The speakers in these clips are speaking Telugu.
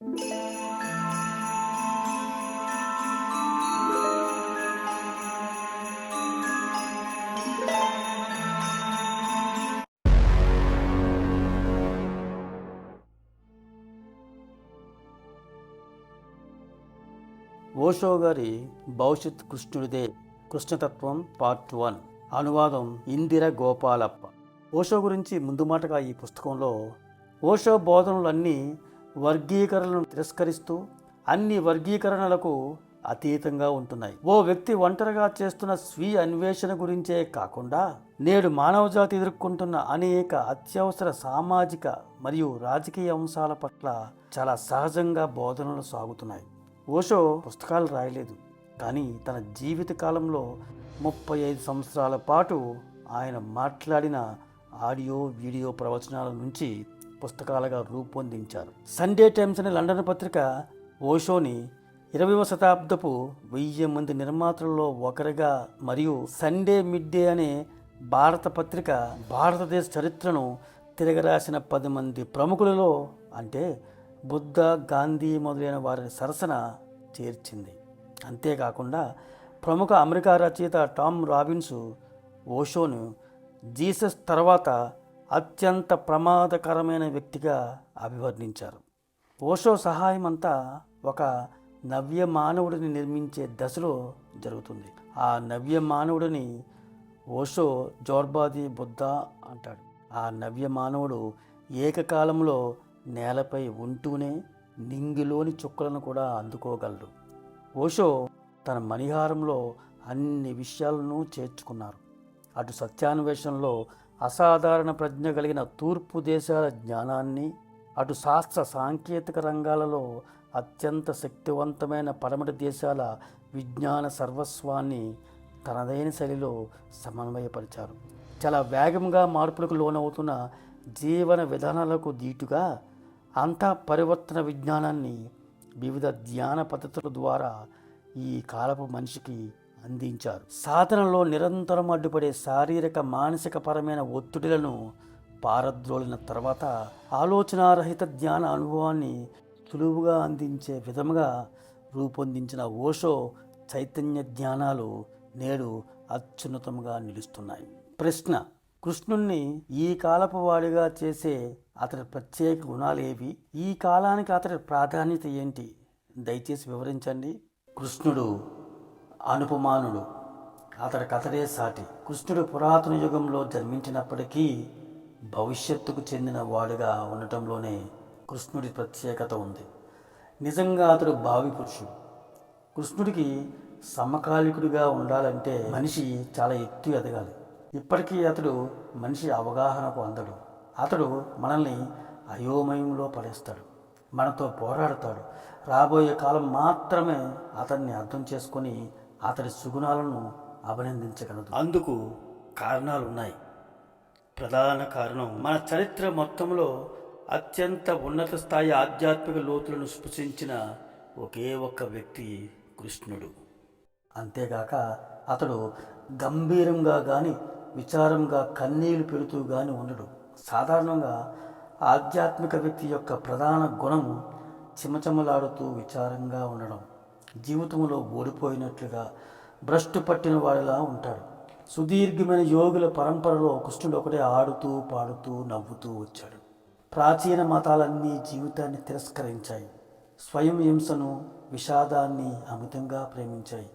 ఓషో గారి భవిష్యత్ కృష్ణుడిదే కృష్ణతత్వం పార్ట్ వన్. అనువాదం ఇందిర గోపాలప్ప. ఓషో గురించి ముందు మాటగా ఈ పుస్తకంలో ఓషో బోధనలన్నీ వర్గీకరణలను తిరస్కరిస్తూ అన్ని వర్గీకరణలకు అతీతంగా ఉంటున్నాయి. ఓ వ్యక్తి ఒంటరిగా చేస్తున్న స్వీయ అన్వేషణ గురించే కాకుండా నేడు మానవజాతి ఎదుర్కొంటున్న అనేక అత్యవసర సామాజిక మరియు రాజకీయ అంశాల పట్ల చాలా సహజంగా బోధనలు సాగుతున్నాయి. ఓషో పుస్తకాలు రాయలేదు. కానీ తన జీవిత కాలంలో ముప్పై ఐదు సంవత్సరాల పాటు ఆయన మాట్లాడిన ఆడియో వీడియో ప్రవచనాల నుంచి పుస్తకాలుగా రూపొందించారు. సండే టైమ్స్ అనే లండన్ పత్రిక ఓషోని ఇరవైవ శతాబ్దపు వెయ్యి మంది నిర్మాతలలో ఒకరిగా మరియు సండే మిడ్ డే అనే భారత పత్రిక భారతదేశ చరిత్రను తిరగరాసిన పది మంది ప్రముఖులలో అంటే బుద్ధ గాంధీ మొదలైన వారిని సరసన చేర్చింది. అంతేకాకుండా ప్రముఖ అమెరికా రచయిత టామ్ రాబిన్స్ ఓషోను జీసస్ తర్వాత అత్యంత ప్రమాదకరమైన వ్యక్తిగా అభివర్ణించారు. ఓషో సహాయం అంతా ఒక నవ్య మానవుడిని నిర్మించే దశలో జరుగుతుంది. ఆ నవ్య మానవుడిని ఓషో జోర్బాది బుద్ధ అంటాడు. ఆ నవ్య మానవుడు ఏకకాలంలో నేలపై ఉంటూనే నింగిలోని చుక్కలను కూడా అందుకోగలడు. ఓషో తన మణిహారంలో అన్ని విషయాలను చేర్చుకున్నారు. అటు సత్యాన్వేషణలో అసాధారణ ప్రజ్ఞ కలిగిన తూర్పు దేశాల జ్ఞానాన్ని అటు శాస్త్ర సాంకేతిక రంగాలలో అత్యంత శక్తివంతమైన పడమటి దేశాల విజ్ఞాన సర్వస్వాన్ని తనదైన శైలిలో సమన్వయపరిచారు. చాలా వేగంగా మార్పులకు లోనవుతున్న జీవన విధానాలకు దీటుగా అంతా పరివర్తన విజ్ఞానాన్ని వివిధ ధ్యాన పద్ధతుల ద్వారా ఈ కాలపు మనిషికి అందించారు. సాధనలో నిరంతరం అడ్డుపడే శారీరక మానసిక పరమైన ఒత్తిడులను పారద్రోలిన తర్వాత ఆలోచనారహిత ధ్యాన అనుభవాన్ని సులువుగా అందించే విధముగా రూపొందించిన ఓషో చైతన్య ధ్యానాలు నేడు అత్యున్నతముగా నిలుస్తున్నాయి. ప్రశ్న కృష్ణుణ్ణి ఈ కాలపు వాడిగా చేసే అతడి ప్రత్యేక గుణాలేవి ఈ కాలానికి అతడి ప్రాధాన్యత ఏంటి? దయచేసి వివరించండి. కృష్ణుడు అనుపమానుడు. అతడి కథడే సాటి. కృష్ణుడు పురాతన యుగంలో జన్మించినప్పటికీ భవిష్యత్తుకు చెందిన వాడుగా ఉండటంలోనే కృష్ణుడి ప్రత్యేకత ఉంది. నిజంగా అతడు భావి పురుషుడు. కృష్ణుడికి సమకాలికుడిగా ఉండాలంటే మనిషి చాలా ఎత్తు ఎదగాలి. ఇప్పటికీ అతడు మనిషి అవగాహనకు అందడు. అతడు మనల్ని అయోమయంలో పడేస్తాడు. మనతో పోరాడతాడు. రాబోయే కాలం మాత్రమే అతన్ని అర్థం చేసుకొని అతడి సుగుణాలను అభినందించగలదు. అందుకు కారణాలు ఉన్నాయి ప్రధాన కారణం మన చరిత్ర మొత్తంలో అత్యంత ఉన్నత స్థాయి ఆధ్యాత్మిక లోతులను స్పృశించిన ఒకే ఒక్క వ్యక్తి కృష్ణుడు. అంతేగాక అతడు గంభీరంగా కానీ విచారంగా కన్నీళ్ళు పెడుతూ కానీ ఉండడు సాధారణంగా ఆధ్యాత్మిక వ్యక్తి యొక్క ప్రధాన గుణం చిమచమలాడుతూ విచారంగా ఉండడం. జీవితంలో ఓడిపోయినట్లుగా భ్రష్టు పట్టిన వాడిలా ఉంటాడు. సుదీర్ఘమైన యోగుల పరంపరలో కృష్ణుడు ఒకటే ఆడుతూ పాడుతూ నవ్వుతూ వచ్చాడు. ప్రాచీన మతాలన్నీ జీవితాన్ని తిరస్కరించాయి. స్వయం హింసను విషాదాన్ని అమితంగా ప్రేమించాయి.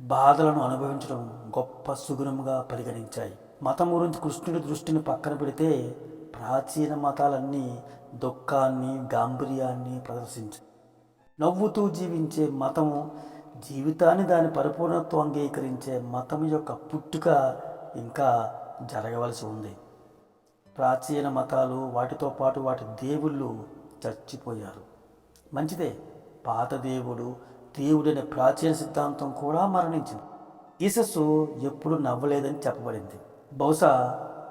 బాధలను అనుభవించడం గొప్ప సుగుణంగా పరిగణించాయి. మతం గురించి కృష్ణుడి దృష్టిని పక్కన పెడితే ప్రాచీన మతాలన్నీ దుఃఖాన్ని గాంభీర్యాన్ని ప్రదర్శించాయి. నవ్వుతూ జీవించే మతము జీవితాన్ని దాని పరిపూర్ణత్వం అంగీకరించే మతం యొక్క పుట్టుక ఇంకా జరగవలసి ఉంది. ప్రాచీన మతాలు వాటితో పాటు వాటి దేవుళ్ళు చచ్చిపోయారు. మంచిదే పాత దేవుడు దేవుడనే ప్రాచీన సిద్ధాంతం కూడా మరణించింది. ఈసస్సు ఎప్పుడు నవ్వలేదని చెప్పబడింది. బహుశా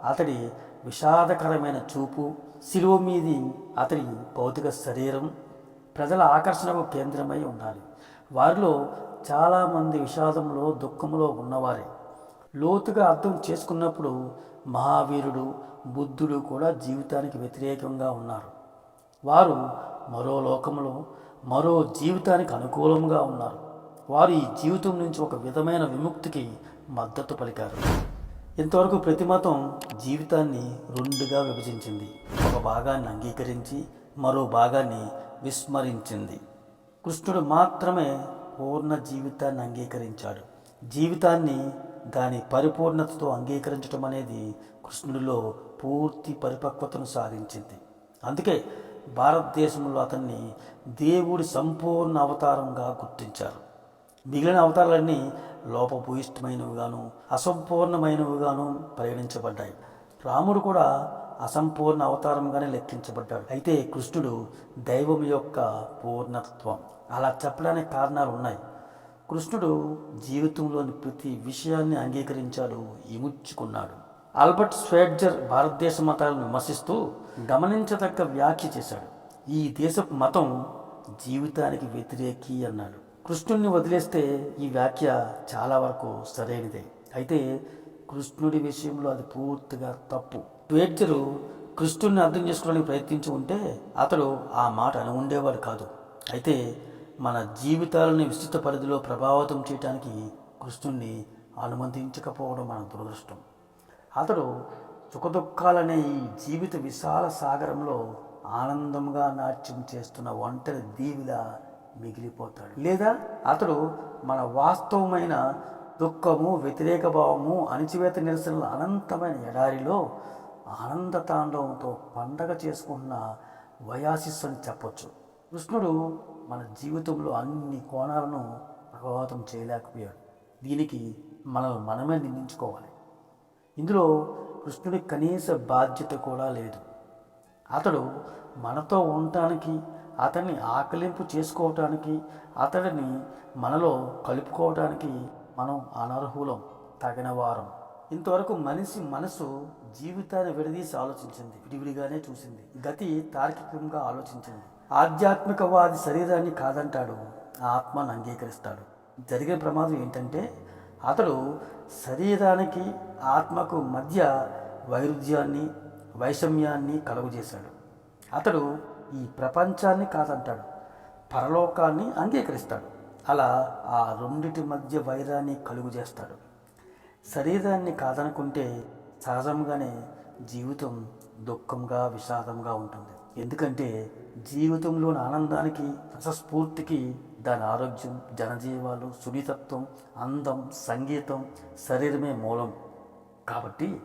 అతడి విషాదకరమైన చూపు శిలువ మీది అతడి భౌతిక శరీరం ప్రజల ఆకర్షణకు కేంద్రమై ఉండాలి. వారిలో చాలామంది విషాదంలో దుఃఖంలో ఉన్నవారే. లోతుగా అర్థం చేసుకున్నప్పుడు మహావీరుడు బుద్ధుడు కూడా జీవితానికి వ్యతిరేకంగా ఉన్నారు. వారు మరో లోకంలో మరో జీవితానికి అనుకూలంగా ఉన్నారు. వారు ఈ జీవితం నుంచి ఒక విధమైన విముక్తికి మద్దతు పలికారు. ఇంతవరకు ప్రతి మతం జీవితాన్ని రెండుగా విభజించింది. ఒక భాగాన్ని అంగీకరించి మరో భాగాన్ని విస్మరించింది. కృష్ణుడు మాత్రమే పూర్ణ జీవితాన్ని అంగీకరించాడు. జీవితాన్ని దాని పరిపూర్ణతతో అంగీకరించడం అనేది కృష్ణుడిలో పూర్తి పరిపక్వతను సాధించింది. అందుకే భారతదేశంలో అతన్ని దేవుడి సంపూర్ణ అవతారంగా గుర్తించారు. మిగిలిన అవతారాలన్నీ లోపభూయిష్టమైనవిగాను అసంపూర్ణమైనవిగాను పరిగణించబడ్డాయి. రాముడు కూడా అసంపూర్ణ అవతారంగానే లెక్కించబడ్డాడు. అయితే కృష్ణుడు దైవం యొక్క పూర్ణత్వం. అలా చెప్పడానికి కారణాలు ఉన్నాయి. కృష్ణుడు జీవితంలోని ప్రతి విషయాన్ని అంగీకరించాడు ఇముచ్చుకున్నాడు ఆల్బర్ట్ స్వేడ్జర్ భారతదేశ మతాలను విమర్శిస్తూ గమనించదగ్గ వ్యాఖ్య చేశాడు. ఈ దేశపు మతం జీవితానికి వ్యతిరేకి అన్నాడు. కృష్ణుడిని వదిలేస్తే ఈ వ్యాఖ్య చాలా వరకు సరైనదే. అయితే కృష్ణుడి విషయంలో అది పూర్తిగా తప్పు. స్వేడ్జరు కృష్ణుడిని అర్థం చేసుకోవడానికి ప్రయత్నించి ఉంటే అతడు ఆ మాట అని ఉండేవాడు కాదు. అయితే మన జీవితాలని విస్తృత పరిధిలో ప్రభావితం చేయడానికి కృష్ణుణ్ణి అనుమతించకపోవడం మన దురదృష్టం. అతడు సుఖదుఖాలనే ఈ జీవిత విశాల సాగరంలో ఆనందంగా నాట్యం చేస్తున్న ఒంటరి దీవిలా మిగిలిపోతాడు. లేదా అతడు మన వాస్తవమైన దుఃఖము వ్యతిరేక భావము అణిచివేత నిరసనల అనంతమైన ఎడారిలో ఆనంద తాండవంతో పండగ చేసుకుంటున్న వయాసిస్ అని చెప్పొచ్చు. కృష్ణుడు మన జీవితంలో అన్ని కోణాలను ప్రభావితం చేయలేకపోయాడు. దీనికి మనల్ని మనమే నిందించుకోవాలి. ఇందులో కృష్ణుడి కనీస బాధ్యత కూడా లేదు. అతడు మనతో ఉండటానికి అతన్ని ఆకలింపు చేసుకోవటానికి అతడిని మనలో కలుపుకోవటానికి మనం అనర్హులం. తగిన వారం. ఇంతవరకు మనిషి మనసు జీవితాన్ని విడదీసి ఆలోచించింది విడివిడిగానే చూసింది గతి తార్కికంగా ఆలోచించింది. ఆధ్యాత్మికవాది శరీరాన్ని కాదంటాడు ఆత్మను అంగీకరిస్తాడు. జరిగిన ప్రమాదం ఏంటంటే అతడు శరీరానికి ఆత్మకు మధ్య వైరుధ్యాన్ని వైషమ్యాన్ని కలుగజేశాడు అతడు ఈ ప్రపంచాన్ని కాదంటాడు పరలోకాన్ని అంగీకరిస్తాడు. అలా ఆ రెండిటి మధ్య వైరాన్ని కలుగు చేస్తాడు. శరీరాన్ని కాదనుకుంటే సహజంగానే జీవితం దుఃఖంగా విషాదంగా ఉంటుంది. ఎందుకంటే జీవితంలోని ఆనందానికి రసస్ఫూర్తికి దాని ఆరోగ్యం జనజీవాలు సున్నితత్వం అందం సంగీతం శరీరమే మూలం. కాబట్టి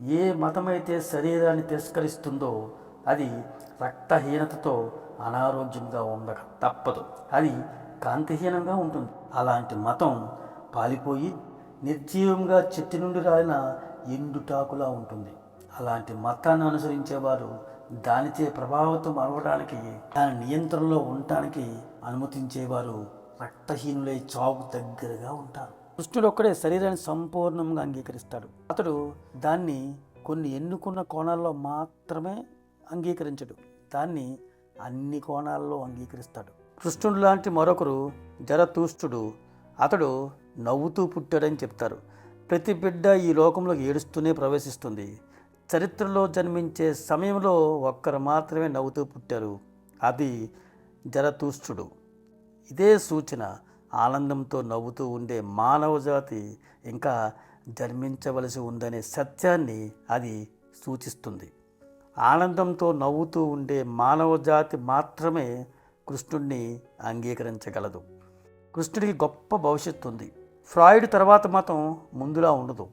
ఏ మతమైతే శరీరాన్ని తిరస్కరిస్తుందో అది రక్తహీనతతో అనారోగ్యంగా ఉండక తప్పదు. అది కాంతిహీనంగా ఉంటుంది. అలాంటి మతం పాలిపోయి నిర్జీవంగా చెట్టు నుండి రాలిన ఎండుటాకులా ఉంటుంది. అలాంటి మతాన్ని అనుసరించేవారు దానిచే ప్రభావితం అవ్వడానికి దాని నియంత్రణలో ఉండటానికి అనుమతించేవారు రక్తహీనులై చావుకు దగ్గరగా ఉంటారు. కృష్ణుడు ఒక్కడే శరీరాన్ని సంపూర్ణంగా అంగీకరిస్తాడు. అతడు దాన్ని కొన్ని ఎన్నుకున్న కోణాల్లో మాత్రమే అంగీకరించడు. దాన్ని అన్ని కోణాల్లో అంగీకరిస్తాడు. కృష్ణుడు లాంటి మరొకరు జరతూష్టుడు. అతడు నవ్వుతూ పుట్టాడని చెప్తారు. ప్రతి బిడ్డ ఈ లోకంలోకి ఏడుస్తూనే ప్రవేశిస్తుంది. చరిత్రలో జన్మించే సమయంలో ఒక్కరు మాత్రమే నవ్వుతూ పుట్టారు. అది జరతూష్టుడు ఇదే సూచన ఆనందంతో నవ్వుతూ ఉండే మానవ జాతి ఇంకా జన్మించవలసి ఉందనే సత్యాన్ని అది సూచిస్తుంది. ఆనందంతో నవ్వుతూ ఉండే మానవ జాతి మాత్రమే కృష్ణుడిని అంగీకరించగలదు. కృష్ణుడికి గొప్ప భవిష్యత్తు ఉంది. ఫ్రాయిడ్ తర్వాత మతం ముందులా ఉండదు.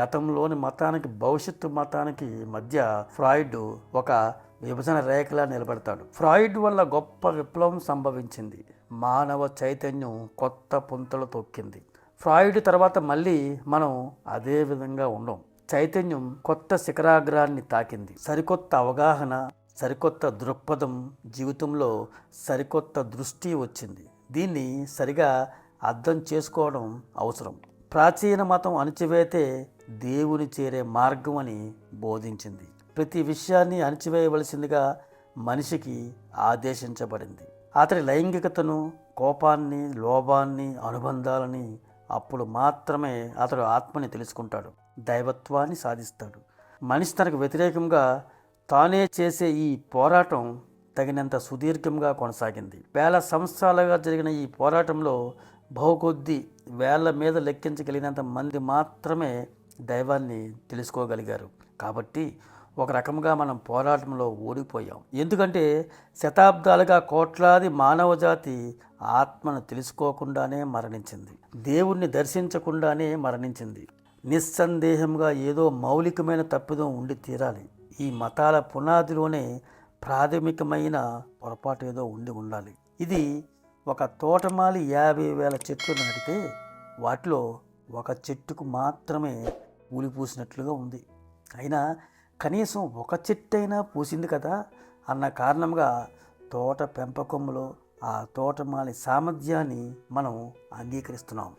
గతంలోని మతానికి భవిష్యత్తు మతానికి మధ్య ఫ్రాయిడ్ ఒక విభజన రేఖలా నిలబడతాడు. ఫ్రాయిడ్ వల్ల గొప్ప విప్లవం సంభవించింది. మానవ చైతన్యం కొత్త పుంతలు తొక్కింది. ఫ్రాయిడ్ తర్వాత మళ్ళీ మనం అదే విధంగా ఉండం. చైతన్యం కొత్త శిఖరాగ్రాన్ని తాకింది. సరికొత్త అవగాహన సరికొత్త దృక్పథం జీవితంలో సరికొత్త దృష్టి వచ్చింది. దీన్ని సరిగా అర్థం చేసుకోవడం అవసరం. ప్రాచీన మతం అణచివేతే దేవుని చేరే మార్గం అని బోధించింది. ప్రతి విషయాన్ని అణచివేయవలసిందిగా మనిషికి ఆదేశించబడింది. అతడి లైంగికతను కోపాన్ని లోభాన్ని అనుబంధాలని అప్పుడు మాత్రమే అతడు ఆత్మని తెలుసుకుంటాడు. దైవత్వాన్ని సాధిస్తాడు. మనిషి తనకు వ్యతిరేకంగా తానే చేసే ఈ పోరాటం తగినంత సుదీర్ఘంగా కొనసాగింది. వేల సంవత్సరాలుగా జరిగిన ఈ పోరాటంలో బహుకొద్ది వేళ్ళ మీద లెక్కించగలిగినంత మంది మాత్రమే దైవాన్ని తెలుసుకోగలిగారు. కాబట్టి ఒక రకంగా మనం పోరాటంలో ఓడిపోయాం. ఎందుకంటే శతాబ్దాలుగా కోట్లాది మానవ జాతి ఆత్మను తెలుసుకోకుండానే మరణించింది. దేవుణ్ణి దర్శించకుండానే మరణించింది. నిస్సందేహంగా ఏదో మౌలికమైన తప్పిదం ఉండి తీరాలి. ఈ మతాల పునాదిలోనే ప్రాథమికమైన పొరపాటు ఏదో ఉండి ఉండాలి. ఇది ఒక తోటమాలి యాభై వేల చెట్లు నాటితే వాటిలో ఒక చెట్టుకు మాత్రమే పూలి పూసినట్లుగా ఉంది. అయినా కనీసం ఒక చెట్టైనా పూసింది కదా అన్న కారణంగా తోట పెంపకంలో ఆ తోటమాలి సామర్థ్యాన్ని మనం అంగీకరిస్తున్నాం.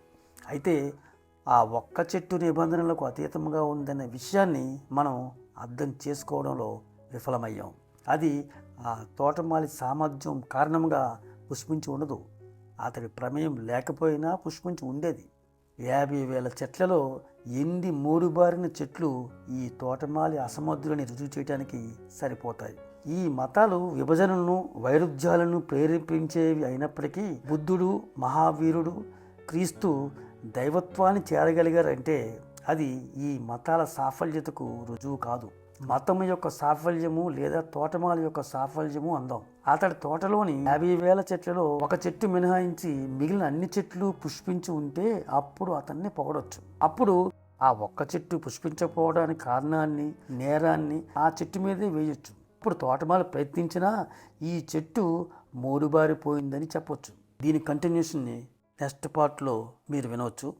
అయితే ఆ ఒక్క చెట్టు నిబంధనలకు అతీతంగా ఉందనే విషయాన్ని మనం అర్థం చేసుకోవడంలో విఫలమయ్యాం. అది ఆ తోటమాలి సామర్థ్యం కారణంగా పుష్పించి ఉండదు. అతడి ప్రమేయం లేకపోయినా పుష్పించి ఉండేది. యాభై వేల చెట్లలో ఎన్ని మూడుబారిన చెట్లు ఈ తోటమాలి అసమర్థులని రుజువు చేయడానికి సరిపోతాయి. ఈ మతాలు విభజనను వైరుధ్యాలను ప్రేరేపించేవి అయినప్పటికీ బుద్ధుడు మహావీరుడు క్రీస్తు దైవత్వాన్ని చేరగలిగారంటే అది ఈ మతాల సాఫల్యతకు రుజువు కాదు. మతం యొక్క సాఫల్యము లేదా తోటమాల యొక్క సాఫల్యము అందాం. అతడి తోటలోని యాభై వేల చెట్లలో ఒక చెట్టు మినహాయించి మిగిలిన అన్ని చెట్లు పుష్పించి ఉంటే అప్పుడు అతన్ని పొగడొచ్చు. అప్పుడు ఆ ఒక్క చెట్టు పుష్పించకపోవడానికి కారణాన్ని నేరాన్ని ఆ చెట్టు మీదే వేయొచ్చు. ఇప్పుడు తోటమాల ప్రయత్నించినా ఈ చెట్టు మోడుబారిపోయిందని చెప్పొచ్చు. దీని కంటిన్యూషన్ని నెక్స్ట్ పార్ట్లో మీరు వినవచ్చు